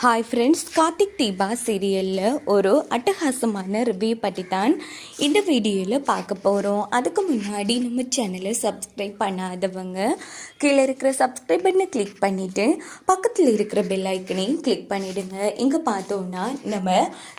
Hi friends Karthik Deepa சீரியலில் ஒரு அட்டகாசமான ரிவ்யூ பற்றி தான் இந்த வீடியோவில் பார்க்க போகிறோம் அதுக்கு முன்னாடி நம்ம சேனலை சப்ஸ்கிரைப் பண்ணாதவங்க கீழே இருக்கிற சப்ஸ்கிரைப் பண்ண கிளிக் பண்ணிவிட்டு பக்கத்தில் இருக்கிற பெல் ஐக்கனையும் கிளிக் பண்ணிவிடுங்க இங்கே பார்த்தோன்னா நம்ம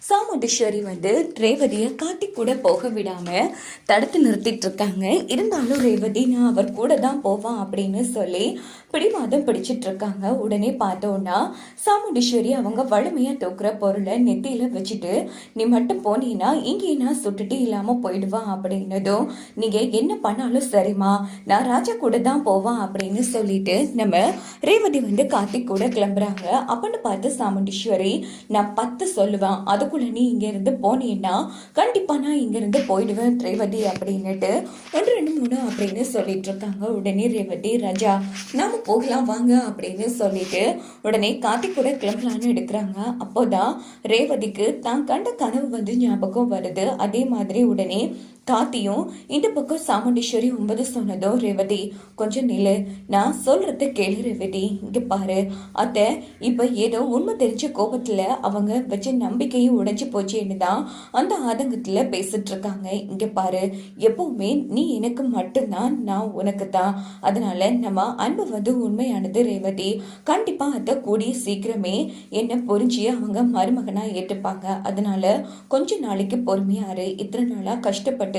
சாமுண்டீஸ்வரி வந்து ரேவதியை கார்த்திக் கூட போக விடாமல் தடுத்து நிறுத்திட்டு இருக்காங்க. இருந்தாலும் ரேவதி நான் அவர் கூட தான் போவான் அப்படின்னு சொல்லி பிடிவாதம் பிடிச்சிட்டு இருக்காங்க உடனே பார்த்தோன்னா சாமுண்டீஸ்வரி அவங்க வலிமையா தூக்குற பொருளை நெத்தியில வச்சுட்டு நீ மட்டும் போனீன்னா இங்கே நான் சுட்டுட்டு இல்லாம போயிடுவான் அப்படின்னதும் நீங்க என்ன பண்ணாலும் சரிம்மா நான் ராஜா கூட தான் போவான் அப்படின்னு சொல்லிட்டு நம்ம ரேவதி வந்து கார்த்திக் கூட கிளம்புறாங்க. அப்படின்னு பார்த்து சாமுண்டீஸ்வரி நான் பத்து சொல்லுவேன். அதுக்குள்ள நீ இங்க இருந்து போனீன்னா கண்டிப்பா நான் இங்க இருந்து போயிடுவேன் ரேவதி அப்படின்னுட்டு ஒன்று ரெண்டு மூணு அப்படின்னு சொல்லிட்டு இருக்காங்க உடனே ரேவதி ராஜா நமக்கு போகலாம் வாங்க அப்படின்னு சொல்லிட்டு உடனே கார்த்திக் கூட கிளம்பலான்னு எடுக்கிறாங்க. அப்போதான் ரேவதிக்கு தான் கண்ட கனவு வந்து ஞாபகம் வருது. அதே மாதிரி உடனே காத்தியும் இந்த பக்கம் சாமுண்டீஸ்வரி ஒன்பது சொன்னதும் ரேவதி கொஞ்சம் நில்லு. நான் சொல்றத கேளு ரேவதி. இங்க பாரு. அத்தை இப்ப ஏதோ உண்மை தெரிஞ்ச கோபத்துல அவங்க வச்ச நம்பிக்கையும் உடைஞ்சு போச்சேன்னு தான் அந்த ஆதங்கத்துல பேசிட்டு இருக்காங்க இங்க பாரு. எப்பவுமே நீ எனக்கு மட்டும்தான் நான் உனக்கு தான். அதனால நம்ம அன்பு வந்து உண்மையானது ரேவதி. கண்டிப்பா அத்தை கூடிய சீக்கிரமே என்ன புரிஞ்சு அவங்க மருமகனா ஏற்றுப்பாங்க அதனால கொஞ்ச நாளைக்கு பொறுமையாரு இத்தனை நாளா கஷ்டப்பட்டு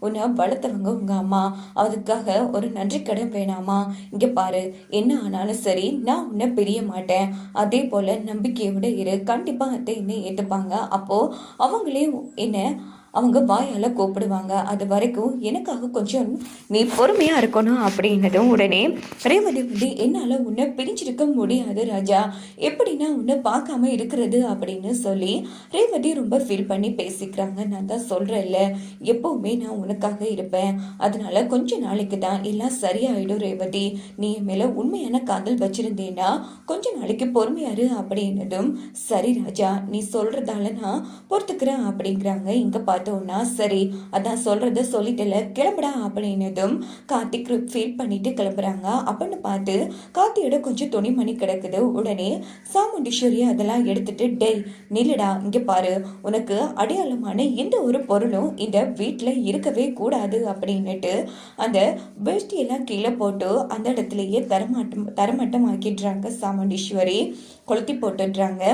உன்னை வளர்த்தவங்க உங்க அம்மா. அதுக்காக ஒரு நன்றி கடன் வேணாமா? இங்க பாரு என்ன ஆனாலும் சரி நான் உன்னை பிரிய மாட்டேன். அதே போல நம்பிக்கையோட இரு. கண்டிப்பா அத்தை என்னை ஏத்துப்பாங்க. அப்போ அவங்களே என்ன அவங்க வாயால் கூப்பிடுவாங்க. அது வரைக்கும் எனக்காக கொஞ்சம் நீ பொறுமையாக இருக்கணும் அப்படின்னதும் உடனே ரேவதி வந்து என்னால் உன்னை பிரிஞ்சிருக்க முடியாது ராஜா. எப்படின்னா உன்னை பார்க்காம இருக்கிறது அப்படின்னு சொல்லி ரேவதி ரொம்ப ஃபீல் பண்ணி பேசிக்கிறாங்க. நான் தான் சொல்கிறேன்ல எப்போவுமே நான் உனக்காக இருப்பேன். அதனால கொஞ்ச நாளைக்கு தான் எல்லாம் சரியாயிடும் ரேவதி. நீ என் உண்மையான காதல் வச்சிருந்தேன்னா கொஞ்ச நாளைக்கு பொறுமையாரு அப்படின்னதும் சரி ராஜா நீ சொல்கிறதால நான் பொறுத்துக்கிறேன் அப்படிங்கிறாங்க. இங்க பார்த்தோம்னா சரி அதான் சொல்கிறத சொல்லிட்டல கிளம்புடா அப்படின்னதும் கார்த்திக் ஃபீல் பண்ணிட்டு கிளம்புறாங்க. அப்படின்னு பார்த்து கார்த்தியோட கொஞ்சம் துணிமணி கிடக்குது. உடனே சாமுண்டீஸ்வரி அதெல்லாம் எடுத்துட்டு டெய் நில்லுடா இங்கே பாரு. உனக்கு அடையாளமான எந்த ஒரு பொருளும் இந்த வீட்டில் இருக்கவே கூடாது. அப்படின்னுட்டு அந்த வேஷ்டியெல்லாம் கீழே போட்டு அந்த இடத்துலையே தரமாட்டம் தரமட்டம் ஆக்கிடுறாங்க சாமுண்டீஸ்வரி கொளுத்தி போட்டுடுறாங்க.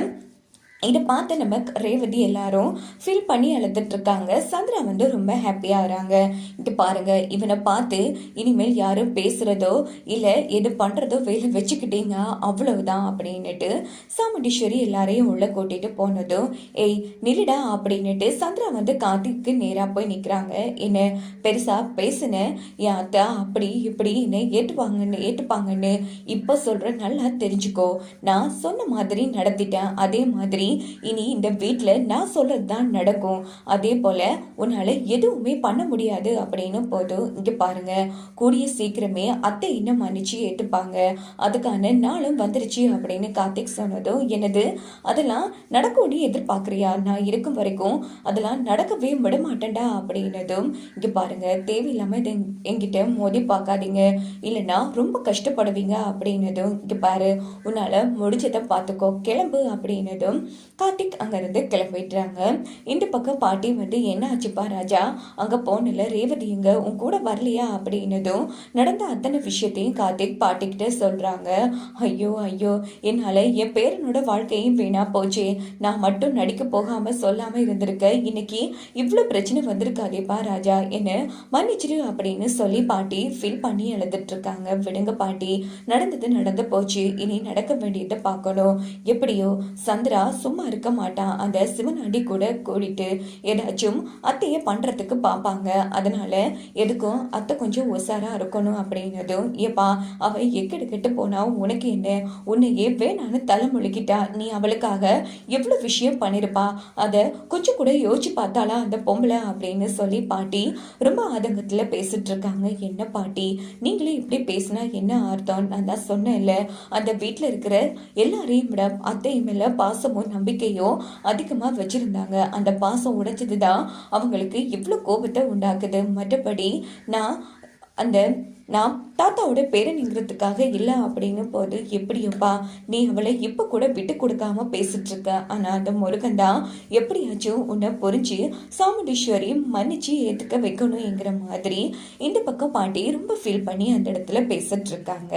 இதை பார்த்து நம்ம ரேவதி எல்லாரும் ஃபீல் பண்ணி அழுதுட்டு இருக்காங்க சந்திரா வந்து ரொம்ப ஹாப்பியாக ஆகிறாங்க இங்கே பாருங்க இவனை பார்த்து இனிமேல் யாரும் பேசுகிறதோ இல்லை எது பண்ணுறதோ வேலை வச்சுக்கிட்டீங்க அவ்வளவுதான் அப்படின்னுட்டு சாமுண்டீஸ்வரி எல்லாரையும் உள்ளே கூட்டிட்டு போனதும் ஏய் நில்லிடா அப்படின்னுட்டு சந்திரா வந்து கார்த்திக்கு நேராக போய் நிற்கிறாங்க என்ன பெருசாக பேசுனேன் என் அத்தா அப்படி இப்படி என்னை ஏற்றுவாங்கன்னு ஏற்றுப்பாங்கன்னு இப்போ சொல்கிற நல்லா தெரிஞ்சுக்கோ. நான் சொன்ன மாதிரி நடத்திட்டேன் அதே மாதிரி இனி இந்த வீட்டில் நான் சொல்கிறது தான் நடக்கும். அதே போல் உன்னால் எதுவுமே பண்ண முடியாது அப்படின்னு போதும் இங்கே பாருங்க. கூடிய சீக்கிரமே அத்தை இன்னும் மன்னிச்சு ஏற்றுப்பாங்க அதுக்கான நாளும் வந்துருச்சு அப்படின்னு கார்த்திக் சொன்னதும் எனது அதெல்லாம் நடக்கும்னு எதிர்பார்க்குறியா? நான் இருக்கும் வரைக்கும் அதெல்லாம் நடக்கவே விட மாட்டேன்டா அப்படின்னதும் இங்கே பாருங்க தேவையில்லாமல் இது என்கிட்ட மோதி பார்க்காதீங்க. இல்லைன்னா ரொம்ப கஷ்டப்படுவீங்க அப்படின்னதும் இங்கே பாரு உன்னால் முடிஞ்சதை பார்த்துக்கோ கிளம்பு அப்படின்னதும் கார்த்திக் அங்கேருந்து கிளம்பிடுறாங்க இந்த பக்கம் பாட்டி வந்து என்ன ஆச்சுப்பா ராஜா? அங்கே போனில் ரேவதி எங்க? உன் கூட வரலையா? அப்படின்னதும் நடந்த அத்தனை விஷயத்தையும் கார்த்திக் பாட்டிக்கிட்ட சொல்கிறாங்க ஐயோ ஐயோ என்னால் என் பேரனோட வாழ்க்கையும் வீணா போச்சே. நான் மட்டும் நடிக்க போகாமல் சொல்லாமல் இருந்திருக்க. இன்னைக்கு இவ்வளோ பிரச்சனை வந்திருக்காதேப்பா ராஜா என்ன மன்னிச்சிரு அப்படின்னு சொல்லி பாட்டி ஃபீல் பண்ணி எழுதிட்டுருக்காங்க விடுங்க பாட்டி நடந்தது நடந்து போச்சு. இனி நடக்க வேண்டியதை பார்க்கணும். எப்படியோ சந்திரா சும்மா இருக்க மாட்டான். அந்த சிவனாண்டி கூட கூடிட்டு ஏதாச்சும் அத்தையை பண்ணுறதுக்கு பார்ப்பாங்க. அதனால எதுக்கும் அத்தை கொஞ்சம் உசாரா இருக்கணும் அப்படின்னதும் ஏப்பா அவள் எக்கெடு கெட்டு போனால் உனக்கு என்ன? உன்னையே வேணான்னு தலை முழுக்கிட்டா நீ அவளுக்காக எவ்வளோ விஷயம் பண்ணியிருப்பா அதை கொஞ்சம் கூட யோசிச்சு பார்த்தாளா அந்த பொம்பளை? அப்படின்னு சொல்லி பாட்டி ரொம்ப ஆதங்கத்தில் பேசிட்டு இருக்காங்க. என்ன பாட்டி? நீங்களே இப்படி பேசினா என்ன அர்த்தம்? நான் தான் சொன்னேன்ல அந்த வீட்டில் இருக்கிற எல்லாரையும் விட அத்தையும் மேலே பாசமும் நம்பிக்கையோ அதிகமாக வச்சுருந்தாங்க. அந்த பாசம் உடைச்சது தான் அவங்களுக்கு இவ்வளோ கோபத்தை உண்டாக்குது. மற்றபடி நான் அந்த நான் தாத்தாவோட பேரனுங்கிறதுக்காக இல்லை அப்படின்னு போது எப்படியப்பா நீ அவளை இப்போ கூட விட்டு கொடுக்காம பேசிட்டு இருக்க அந்த முருகன் தான் எப்படியாச்சும் உன்னை புரிஞ்சு சாமுண்டீஸ்வரி மன்னிச்சு ஏற்றுக்க வைக்கணுங்கிற மாதிரி இந்த பக்கம் பாட்டி ரொம்ப ஃபீல் பண்ணி அந்த இடத்துல பேசிட்டு இருக்காங்க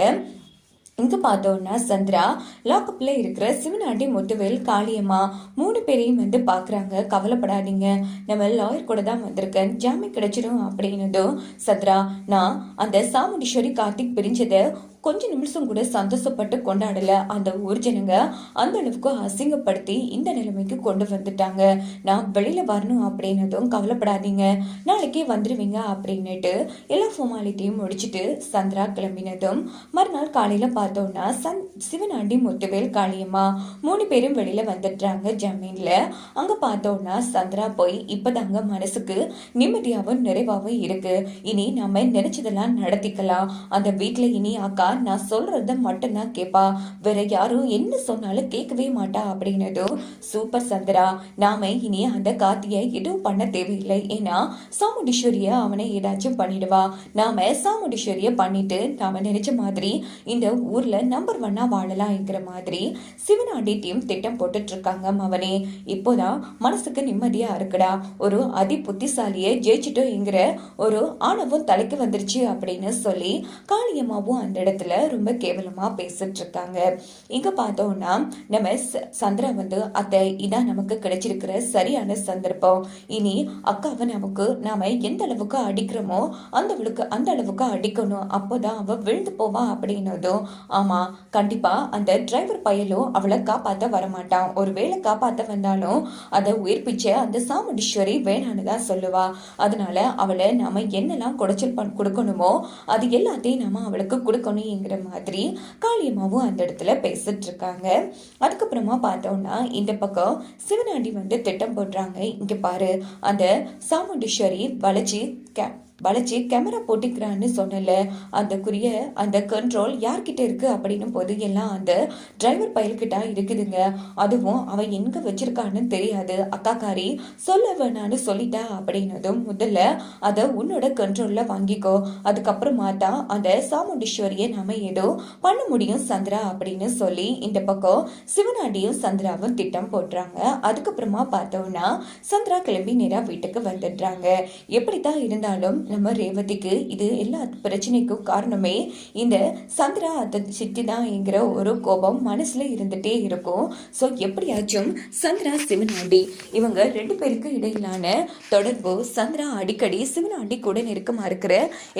இங்க பார்த்தோம்னா சந்திரா லாக்அப்ல இருக்கிற சிவனாண்டி முத்துவேல் காளியம்மா மூணு பேரையும் வந்து பாக்குறாங்க கவலைப்படாதீங்க. நம்ம லாயர் கூட தான் வந்திருக்கேன். ஜாமீன் கிடைச்சிடும் அப்படின்னதும் சந்திரா நான் அந்த சாமுண்டீஸ்வரி கார்த்திக் பிரிஞ்சதை கொஞ்ச நிமிஷம் கூட சந்தோஷப்பட்டு கொண்டாடல அந்த ஊர் ஜனங்க. அந்த அளவுக்கு அசிங்கப்படுத்தி இந்த நிலைமைக்கு கொண்டு வந்துட்டாங்க. நான் வெளியில வரணும் அப்படின்னதும் கவலைப்படாதீங்க. நாளைக்கே வந்துருவீங்க அப்படின்னுட்டு எல்லா ஃபார்மாலிட்டியும் முடிச்சுட்டு சந்திரா கிளம்பினதும் மறுநாள் காலையில பார்த்தோம்னா சன் சிவனாண்டி முத்துவேல் காளியம்மா மூணு பேரும் வெளியில வந்துடுறாங்க ஜமீன்ல. அங்க பார்த்தோம்னா சந்திரா போய் இப்பதாங்க மனசுக்கு நிம்மதியாகவும் நிறைவாகவும் இருக்கு. இனி நம்ம நினைச்சதெல்லாம் நடத்திக்கலாம். அந்த வீட்டில் இனி அக்கா நான் சொல்றத மட்டும்தான் கேட்பா வேற யாரும் என்ன சொன்னாலும் கேட்கவே மாட்டா அப்படின்னதும் சூப்பர் சந்திரா நாம இனி அந்த கார்த்தியை எதுவும் பண்ண தேவையில்லை. ஏன்னா சாமுண்டீஸ்வரிய அவனை ஏதாச்சும் பண்ணிடுவா. நாம சாமுண்டீஸ்வரிய பண்ணிட்டு நாம நினைச்ச மாதிரி இந்த ஊர்ல நம்பர் ஒன்னா வாழலாம்ங்கிற மாதிரி சிவனாண்டி டீம் திட்டம் போட்டுட்டு இருக்காங்க மவனே. இப்போதான் மனசுக்கு நிம்மதியா இருக்குடா. ஒரு அதி புத்திசாலியை ஜெயிச்சிட்டோங்கிற ஒரு ஆணவம் தலைக்கு வந்துருச்சு அப்படின்னு சொல்லி காளியம்மாவும் அந்த இடத்துல ரொம்ப கேவலமாக பேசிட்டு இருக்காங்க இங்கே பார்த்தோம்னா நம்ம ச- சந்திரா வந்து அத்தை இதான் நமக்கு கிடைச்சிருக்கிற சரியான சந்தர்ப்பம். இனி அக்காவை நமக்கு நாம எந்த அளவுக்கு அடிக்கிறோமோ அந்த அளவுக்கு அந்த அளவுக்கு அடிக்கணும். அப்போதான் அவள் விழுந்து போவா அப்படின்னதும் ஆமாம் கண்டிப்பாக அந்த டிரைவர் பயலும் அவளை காப்பாற்ற வரமாட்டான். ஒருவேளை காப்பாற்ற வந்தாலும் அதை உயிர்ப்பிச்ச அந்த சாமுண்டீஸ்வரி வேணான்னு தான் சொல்லுவா. அதனால அவளை நாம என்னெல்லாம் குடைச்சல் பண் கொடுக்கணுமோ அது எல்லாத்தையும் நாம அவளுக்கு கொடுக்கணும். அப்படிங்கிற மாதிரி காளியம்மாவும் அந்த இடத்துல பேசிட்டு இருக்காங்க அதுக்கப்புறமா பார்த்தோம்னா இந்த பக்கம் சிவனாண்டி வந்து திட்டம் போடுறாங்க. இங்க பாரு அந்த சாமுண்டீஸ்வரி வளைச்சு கே- வளைச்சி கேமரா போட்டுக்கிறான்னு சொன்னல அந்த குறிய அந்த கண்ட்ரோல் யார்கிட்ட இருக்கு அப்படின்னு போது எல்லாம் அந்த டிரைவர் பயல்கிட்ட இருக்குதுங்க. அதுவும் அவன் எங்க வச்சிருக்கான்னு தெரியாது. அக்காக்காரி சொல்ல வேணான்னு சொல்லிட்டா அப்படின்னதும் முதல்ல அதை உன்னோட கண்ட்ரோல்ல வாங்கிக்கோ. அதுக்கப்புறமா தான் அந்த சாமுண்டீஸ்வரியை நாம ஏதோ பண்ண முடியும் சந்திரா அப்படின்னு சொல்லி இந்த பக்கம் சிவனாண்டியும் சந்திராவும் திட்டம் போடுறாங்க. அதுக்கப்புறமா பார்த்தோம்னா சந்திரா கிளம்பி நேரா வீட்டுக்கு வந்துடுறாங்க. எப்படித்தான் இருந்தாலும் நம்ம ரேவதிக்கு இது எல்லா பிரச்சனைக்கும் காரணமே இந்த சந்திரா அத்த சித்தி தான்ங்கிற ஒரு கோபம் மனசில் இருந்துகிட்டே இருக்கும். ஸோ எப்படியாச்சும் சந்திரா சிவனாண்டி இவங்க ரெண்டு பேருக்கு இடையிலான தொடர்பு சந்திரா அடிக்கடி சிவனாண்டி கூட நெருக்கமாக இருக்கிற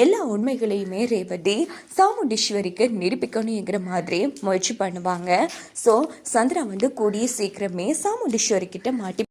எல்லா உண்மைகளையுமே ரேவதி சாமுண்டீஸ்வரிக்கு நிரூபிக்கணுங்கிற மாதிரி முயற்சி பண்ணுவாங்க. ஸோ சந்திரா வந்து கூடிய சீக்கிரமே சாமுண்டீஸ்வரி கிட்ட மாட்டி